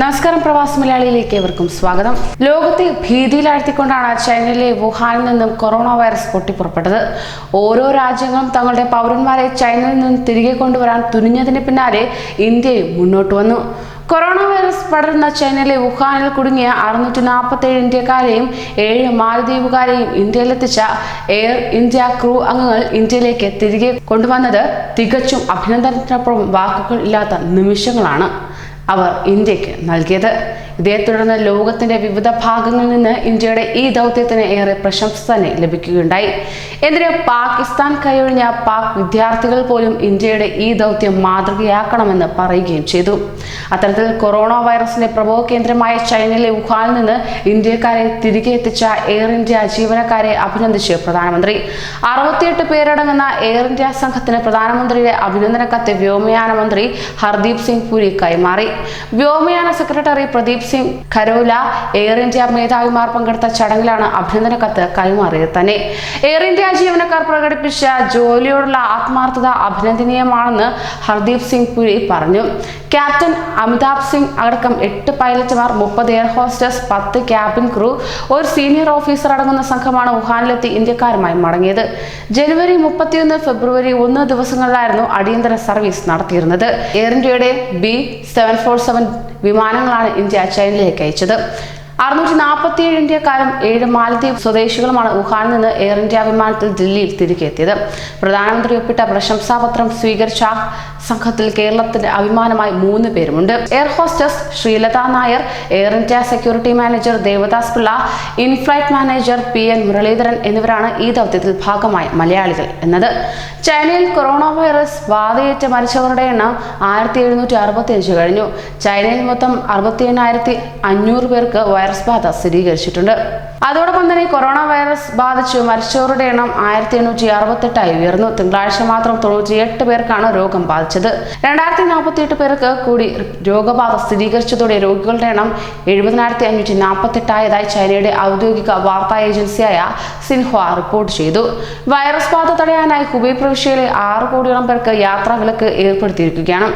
നമസ്കാരം പ്രവാസി മലയാളിയിലേക്ക് ഏവർക്കും സ്വാഗതം. ലോകത്തെ ഭീതിയിലാഴ്ത്തിക്കൊണ്ടാണ് ചൈനയിലെ വുഹാനിൽ നിന്നും കൊറോണ വൈറസ് പൊട്ടിപ്പുറപ്പെട്ടത്. ഓരോ രാജ്യങ്ങളും തങ്ങളുടെ പൗരന്മാരെ ചൈനയിൽ നിന്നും തിരികെ കൊണ്ടുവരാൻ തുനിഞ്ഞതിന് പിന്നാലെ ഇന്ത്യയും മുന്നോട്ട് വന്നു. കൊറോണ വൈറസ് പടരുന്ന ചൈനയിലെ വുഹാനിൽ കുടുങ്ങിയ അറുന്നൂറ്റി നാൽപ്പത്തി ഏഴ് ഇന്ത്യക്കാരെയും ഏഴ് മാലദ്വീപുകാരെയും ഇന്ത്യയിലെത്തിച്ച എയർ ഇന്ത്യ ക്രൂ അംഗങ്ങൾ ഇന്ത്യയിലേക്ക് തിരികെ കൊണ്ടുവന്നത് തികച്ചും അഭിനന്ദനത്തിനപ്പുറം വാക്കുകൾ ഇല്ലാത്ത നിമിഷങ്ങളാണ്. അവർ ഇന്ത്യയ്ക്ക് നൽകിയത്. ഇതേ തുടർന്ന് ലോകത്തിന്റെ വിവിധ ഭാഗങ്ങളിൽ നിന്ന് ഇന്ത്യയുടെ ഈ ദൗത്യത്തിന് ഏറെ പ്രശംസ തന്നെ ലഭിക്കുകയുണ്ടായി. എന്തിന് പാകിസ്ഥാൻ കൈയൊഴിഞ്ഞ പാക് വിദ്യാർത്ഥികൾ പോലും ഇന്ത്യയുടെ ഈ ദൗത്യം മാതൃകയാക്കണമെന്ന് പറയുകയും ചെയ്തു. അത്തരത്തിൽ കൊറോണ വൈറസിന്റെ പ്രഭവ കേന്ദ്രമായ ചൈനയിലെ വുഹാനിൽ നിന്ന് ഇന്ത്യക്കാരെ തിരികെ എത്തിച്ച എയർ ഇന്ത്യ ജീവനക്കാരെ അഭിനന്ദിച്ച് പ്രധാനമന്ത്രി. അറുപത്തിയെട്ട് പേരടങ്ങുന്ന എയർ ഇന്ത്യ സംഘത്തിന് പ്രധാനമന്ത്രിയുടെ അഭിനന്ദന കത്ത് വ്യോമയാന മന്ത്രി ഹർദീപ് സിംഗ് പുരി കൈമാറി. വ്യോമയാന secretary Pradeep Singh. Kharola Air India മേധാവിമാർ പങ്കെടുത്ത ചടങ്ങിലാണ് അഭിനന്ദന കത്ത് കൈമാറിയത് തന്നെ. എയർ ഇന്ത്യ ജീവനക്കാർ പ്രകടിപ്പിച്ച ജോലിയോടുള്ള ആത്മാർത്ഥത അഭിനന്ദനീയമാണെന്ന് ഹർദീപ് സിംഗ് പുരി പറഞ്ഞു. ക്യാപ്റ്റൻ അമിതാഭ് സിംഗ് അടക്കം എട്ട് പൈലറ്റുമാർ മുപ്പത് എയർ ഹോസ്റ്റസ് പത്ത് ക്യാബിൻ ക്രൂ ഒരു സീനിയർ ഓഫീസർ അടങ്ങുന്ന സംഘമാണ് വുഹാനിലെത്തി ഇന്ത്യക്കാരുമായി മടങ്ങിയത്. ജനുവരി മുപ്പത്തിയൊന്ന് ഫെബ്രുവരി ഒന്ന് ദിവസങ്ങളിലായിരുന്നു അടിയന്തര സർവീസ് നടത്തിയിരുന്നത്. എയർ ഇന്ത്യയുടെ ബി സെവൻ ഫോർ സെവൻ വിമാനങ്ങളാണ് ഇന്ത്യ ചൈനയിലേക്ക് അയച്ചത്. അറുന്നൂറ്റി നാൽപ്പത്തി ഏഴ് ഇന്ത്യക്കാരും ഏഴ് മാലദ്വീപ് സ്വദേശികളുമാണ് വുഹാനിൽ നിന്ന് എയർ ഇന്ത്യ വിമാനത്തിൽ ദില്ലിയിൽ തിരികെ എത്തിയത് പ്രധാനമന്ത്രി ഒപ്പിട്ട പ്രശംസാപത്രം സ്വീകരിച്ച സംഘത്തിൽ കേരളത്തിന്റെ അഭിമാനമായി മൂന്ന് പേരുമുണ്ട്. Air hostess Sreelatha Nair Air India security manager Devadas Pillai inflight manager P N Muraleedharan എന്നിവരാണ് ഈ ദൗത്യത്തിൽ ഭാഗമായ മലയാളികൾ എന്നത്. ചൈനയിൽ കൊറോണ വൈറസ് ബാധയേറ്റ് മരിച്ചവരുടെ എണ്ണം ആയിരത്തി എഴുന്നൂറ്റി അറുപത്തി അഞ്ച് കഴിഞ്ഞു. ചൈനയിൽ മൊത്തം അറുപത്തി എണ്ണായിരത്തി അഞ്ഞൂറ് പേർക്ക് വൈറസ് ബാധ സ്ഥിരീകരിച്ചിട്ടുണ്ട്. അതോടൊപ്പം തന്നെ കൊറോണ വൈറസ് ബാധിച്ച് മരിച്ചവരുടെ എണ്ണം ആയിരത്തി എണ്ണൂറ്റി അറുപത്തെട്ടായി ഉയർന്നു. തിങ്കളാഴ്ച മാത്രം തൊണ്ണൂറ്റിയെട്ട് പേർക്കാണ് രോഗം ബാധിച്ചത്. രണ്ടായിരത്തി നാൽപ്പത്തി എട്ട് പേർക്ക് കൂടി രോഗബാധ സ്ഥിരീകരിച്ചതോടെ രോഗികളുടെ എണ്ണം എഴുപതിനായിരത്തി അഞ്ഞൂറ്റി നാൽപ്പത്തെട്ടായതായി ചൈനയുടെ ഔദ്യോഗിക വാർത്താ ഏജൻസിയായ സിൻഹ്വ റിപ്പോർട്ട് ചെയ്തു. വൈറസ് ബാധ തടയാനായി ഹുബൈ പ്രവിശ്യയിലെ ആറ് കോടിയോളം പേർക്ക് യാത്രാ വിലക്ക് ഏർപ്പെടുത്തിയിരിക്കുകയാണ്.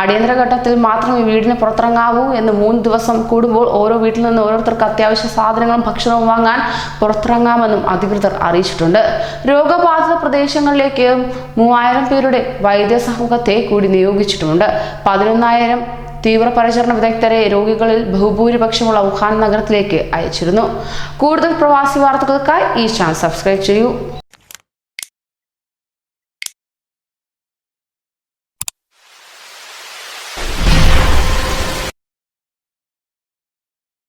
അടിയന്തര ഘട്ടത്തിൽ മാത്രമേ വീടിന് പുറത്തിറങ്ങാവൂ എന്ന് മൂന്ന് ദിവസം കൂടുമ്പോൾ ഓരോ വീട്ടിൽ നിന്ന് ഓരോരുത്തർക്ക് അത്യാവശ്യ സാധനങ്ങളും ഭക്ഷണവും വാങ്ങാൻ പുറത്തിറങ്ങാമെന്നും അധികൃതർ അറിയിച്ചിട്ടുണ്ട്. രോഗബാധിത പ്രദേശങ്ങളിലേക്ക് മൂവായിരം പേരുടെ വൈദ്യസമൂഹത്തെ കൂടി നിയോഗിച്ചിട്ടുണ്ട് പതിനൊന്നായിരം തീവ്രപരിചരണ വിദഗ്ധരെ രോഗികളിൽ ബഹുഭൂരിപക്ഷമുള്ള വുഹാൻ നഗരത്തിലേക്ക് അയച്ചിരുന്നു. കൂടുതൽ പ്രവാസി വാർത്തകൾക്കായി ഈ ചാനൽ സബ്സ്ക്രൈബ് ചെയ്യൂ.